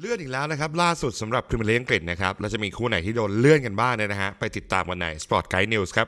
เลื่อนอีกแล้วนะครับ ล่าสุดสำหรับพรีเมียร์ลีกอังกฤษนะครับเราจะมีคู่ไหนที่โดนเลื่อนกันบ้างเนี่ยนะฮะไปติดตามกันใน Sport Guide News ครับ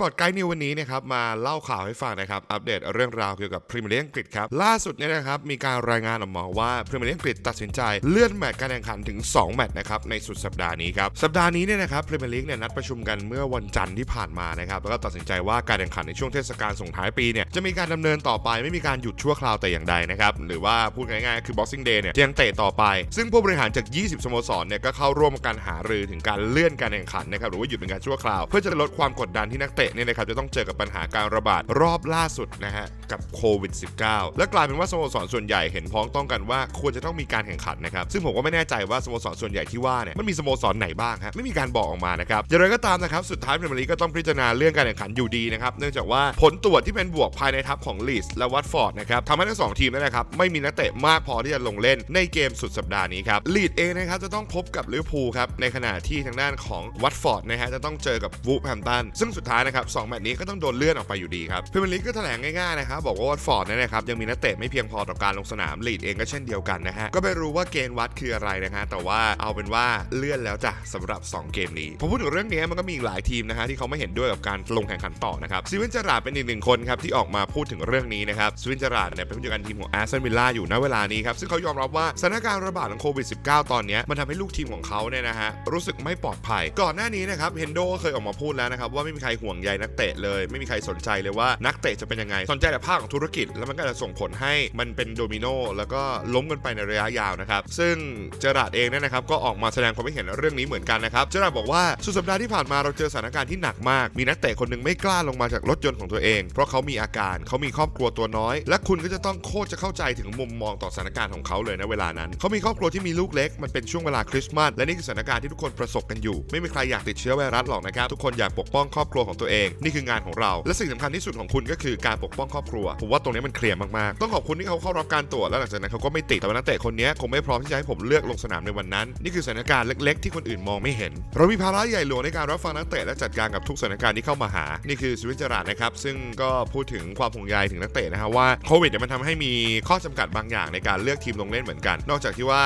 ปอร์ตไกด์นิววันนี้นะครับมาเล่าข่าวให้ฟังนะครับ อัปเดตเรื่องราวเกี่ยวกับพรีเมียร์ลีกอังกฤษครับ ล่าสุดเนี่ยนะครับ มีการรายงานออกมาว่าพรีเมียร์ลีกอังกฤษตัดสินใจเลื่อนแมตช์การแข่งขันถึง 2 แมตช์นะครับในสุดสัปดาห์นี้ครับ สัปดาห์นี้เนี่ยนะครับพรีเมียร์ลีกเนี่ยนัดประชุมกันเมื่อวันจันทร์ที่ผ่านมานะครับแล้วก็ตัดสินใจว่าการแข่งขันในช่วงเทศกาลส่งท้ายปีเนี่ยจะมีการดำเนินต่อไปไม่มีการหยุดชั่วคราวแต่อย่างใดนะครับหรือว่าพูดง่ายๆคือ Boxing Day เนี่ยยังเตะต่อไป ซึ่งผู้บริหารจาก 20 สโมสรเนี่ยก็เข้าร่วมการหารือถึงการเลื่อนการแข่งขันนะครับหรือว่าหยุดเป็นการชั่วคราว เพื่อจะลดความกดดันที่นักเตะเนี่ยนะครับจะต้องเจอกับปัญหาการระบาดรอบล่าสุดนะฮะกับโควิด -19 และกลายเป็นว่าสโมสรส่วนใหญ่เห็นพ้องต้องกันว่าควรจะต้องมีการแข่งขันนะครับซึ่งผมก็ไม่แน่ใจว่าสโมสรส่วนใหญ่ที่ว่าเนี่ยมันมีสโมสรไหนบ้างฮะไม่มีการบอกออกมานะครับอย่างไรก็ตามนะครับสุดท้ายพรีเมียร์ลีกก็ต้องพิจารณาเรื่องการแข่งขันอยู่ดีนะครับเนื่องจากว่าผลตรวจที่เป็นบวกภายในทัพของลีสและวัตฟอร์ดนะครับทำให้ทั้งสองทีมนั่นนะครับไม่มีนักเตะมากพอที่จะลงเล่นในเกมสุดสัปดาห์นี้ครับลีดเองนะครับจะต้องพบกับลิเวอร์พูลครับในขณะที่ทางด้านของวัตฟอร์ดนะฮะจะต้องเจอกับวูฟแฮมตันซึ่งสุดท้ายนะครับสองแมตช์นี้ก็ต้องโดนเลื่อนออกไปอยู่ดีครับพรีเมียร์ลีกก็แถลงง่ายๆนะครับบอกว่าวัตฟอร์ดเนี่ยนะครับยังมีนักเตะไม่เพียงพอต่อการลงสนามลีดเองก็เช่นเดียวกันนะฮะก็ไม่รู้ว่าเกณฑ์วัดคืออะไรนะฮะแต่ว่าเอาเป็นว่าเลื่อนแล้วจ้ะสำหรับ 2 เกมนี้ผมพูดถึงเรื่องนี้มันก็มีอีกหลายทีมนะฮะที่เขาไม่เห็นด้วยกับการลงแข่งขันต่อนะครับซีเวนจาราดเป็นอีกหนึ่งคนครับที่ออกมาพูดถึงเรื่องนี้นะครับซีเวนจาราดเนี่ยเป็นผู้จัดการทีมของอาร์เซนวิลล่าอยู่ณเวลานี้ครับซึ่งเขายอมรับว่าสถานการณ์ระบาดของโควิด -19 ตอนนี้มันทำให้ลูกทีมของเขาเนี่ยนะฮะรู้สึกไม่ปลอดภัย ก่อนหน้านี้นะครับเฮนโดเคยออกมาพูดแล้วนะครับว่าไม่มีใครห่วงใยนักเตะเลย ไม่มีใครสนใจเลยว่านักเตะจะเป็นยังไง สนใจแต่ภาคของธุรกิจ แล้วมันก็จะส่งผลให้มันเป็นโดมิโนแล้วก็ล้มกันไปในระยะยาวนะครับ ซึ่งเจอราร์ดเองเนี่ยนะครับก็ออกมาแสดงความคิดเห็นเรื่องนี้เหมือนกันนะครับเจอราร์ดบอกว่าสุดสัปดาห์ที่ผ่านมาเราเจอสถานการณ์ที่หนักมาก มีนักเตะคนหนึ่งไม่กล้าลงมาจากรถยนต์ของตัวเอง เพราะเขามีอาการเขามีครอบครัวตัวน้อย และคุณก็จะต้องโคตรจะเข้าใจถึงมุมมองต่อสถานการณ์ของเขาเลยนะเวลานั้นเขามีครอบครัวที่มีลูกเล็กมันเป็นช่วงเวลาคริสต์มาสและนี่คือสถานการณ์ที่ทุกคนประสบกันอยู่ ไม่มีใครอยากติดเชื้อไวรัสหรอกนะครับทุกคนอยากปกป้องครอบครัวของตัวเองนี่คืองานของเรา และสิ่งสำคัญที่สุดของคุณก็คือการปกป้องครอบครัว ผมว่าตรงนี้มันเคลียร์มากๆ ต้องขอบคุณที่เขาเข้ารับการตรวจแล้วหลังจากนั้นเขาก็ไม่ติด แต่ว่านักเตะคนนี้คงไม่พร้อมที่จะให้ผมเลือกลงสนามในวันนั้น นี่คือสถานการณ์เล็ก ๆ ที่คนอื่นมองไม่เห็น เรามีภาระใหญ่หลวงในการรับฟังนักเตะและจัดการกับทุกสถานการณ์ที่เข้ามาหา นี่คือสวิตเซอร์แลนด์นะครับ ซึ่งก็พูดถึงความห่วงใยถึงนักเตะนะฮะว่าโควิดเนี่ยมันทำให้มีข้อจำกัดบางอย่างในการเลือกทีมลงเล่นเหมือนกัน นอกจากที่ว่า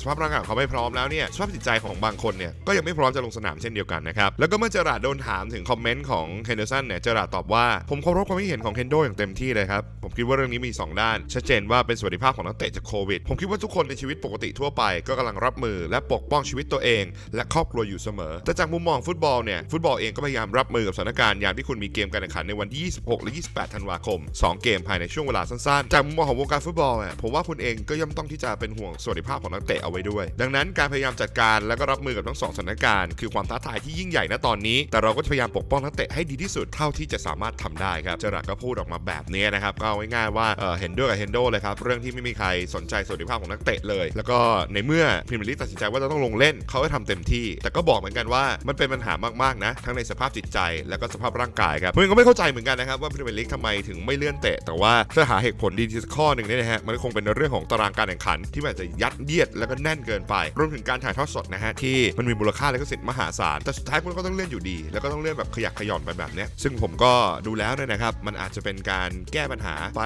สภาพร่างกายของเขาไม่พร้อมแล้วเนี่ยสภาพจิตใจของบางคนเนี่ยก็ยังไม่พร้อมจะลงสนามเช่นเดียวกันนะครับแล้วก็เมื่อเจอราดโดนถามถึงคอมเมนต์ของเฮนเดอร์สันเนี่ยเจอราตอบว่า ผมเคารพความคิดเห็นของเฮนโดอย่างเต็มที่เลยครับ ผมคิดว่าเรื่องนี้มีสองด้าน ชัดเจนว่าเป็นสวัสดิภาพของนักเตะจากโควิด ผมคิดว่าทุกคนในชีวิตปกติทั่วไป ก็กำลังรับมือและปกป้องชีวิตตัวเอง และครอบครัวอยู่เสมอ แต่จากมุมมองฟุตบอลเนี่ยฟุตบอลเองก็พยายามรับมือกับสถานการณ์ยามที่คุณมีเกมการแข่งขันในวันที่ 26 และ 28 ธันวาคม 2 เกมภายในช่วงเวลาสั้นๆ จากมุมมองของวงการฟุตบอลเนี่ยผมว่าคุณเองก็ย่อมต้องที่จะเป็นห่วงสวัสดิภาพของนักเตะเอาไว้ด้วย ดังนั้นการพยายามจัดการและก็รับมือกับทั้งสองสถานการณ์คือความท้าทายที่ยิ่งใหญ่ณตอนนี้ แต่เราก็พยายามปกป้องนักเตะให้ดีที่สุดเท่าที่จะสามารถทำได้ครับเจอราร์ดก็พูดออกมาแบบนี้นะครับก็เอาง่ายๆว่าเเห็นด้วยกับเฮนโดเลยครับเรื่องที่ไม่มีใครสนใจสวัสดิภาพของนักเตะเลย แล้วก็ในเมื่อพรีเมียร์ลีกตัดสินใจว่าจะต้องลงเล่นเขาก็ทำเต็มที่ แต่ก็บอกเหมือนกันว่ามันเป็นปัญหามากๆนะ ทั้งในสภาพจิตใจและก็สภาพร่างกายครับผมเองก็ไม่เข้าใจเหมือนกันนะครับว่าพรีเมียร์ลีกทำไมถึงไม่เลื่อนเตะ แต่ว่าถ้าหาเหตุผลดีที่สักข้อหนึ่งเนี่ยนะฮะมันคงเป็นเรื่องของตารางการแข่งขัน ที่มันจะยัดเยียดแล้วก็แน่นเกินไปรวมถึงการถ่ายทอดสดนะฮะที่มันมีมูลค่าและก็สิทธิ์มหาศาลแต่สุดท้ายคุณก็ต้องเลื่อนอยู่ดี แล้วก็ต้องเลื่อนแบบขยักขยอนไปแบบนี้ซึ่งผมก็ดูแล้วเนี่ยนะครับ มันอาจจะเป็นการแก้ปัญหาไป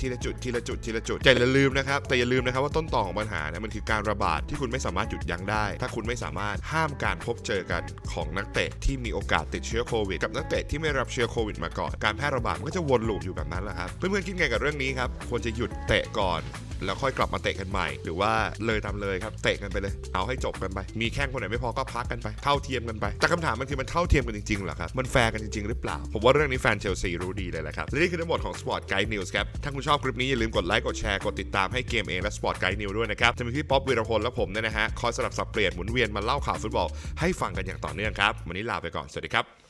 ทีละจุดทีละจุดทีละจุดแต่อย่าลืมนะครับแต่อย่าลืมนะครับว่าต้นตอของปัญหาเนี่ยมันคือการระบาดที่คุณไม่สามารถหยุดยั้งได้ ถ้าคุณไม่สามารถห้ามการพบเจอกันของนักเตะที่มีโอกาสติดเชื้อโควิดกับนักเตะที่ไม่รับเชื้อโควิดมาก่อนการแพร่ระบาดมันก็จะวนลูปอยู่แบบนั้นแหละครับเพื่อนๆคิดไงกับเรื่องนี้ครับควรจะหยุดเตะก่อนแล้วค่อยกลับมาเตะกันใหม่ หรือว่าเลยตามเลยครับ เตะกันไปเลย เอาให้จบกันไป มีแข้งคนไหนไม่พอก็พักกันไป เท่าเทียมกันไป แต่คำถามมันคือมันเท่าเทียมกันจริงๆเหรอครับ มันแฟร์กันจริงๆ หรือเปล่า ผมว่าเรื่องนี้แฟนเชลซีรู้ดีเลยแหละครับ และนี่คือทั้งหมดของ Sport Guide News ครับ ถ้าคุณชอบคลิปนี้อย่าลืมกดไลค์ กดแชร์ กดติดตามให้เกมเองและ Sport Guide News ด้วยนะครับ จะมีพี่ป๊อปวีรพลและผมเนี่ยนะฮะ คอยสลับสับเปลี่ยนหมุนเวียนมาเล่าข่าวฟุตบอลให้ฟังกันอย่างต่อเนื่องครับ วันนี้ลาไปก่อน สวัสดีครับ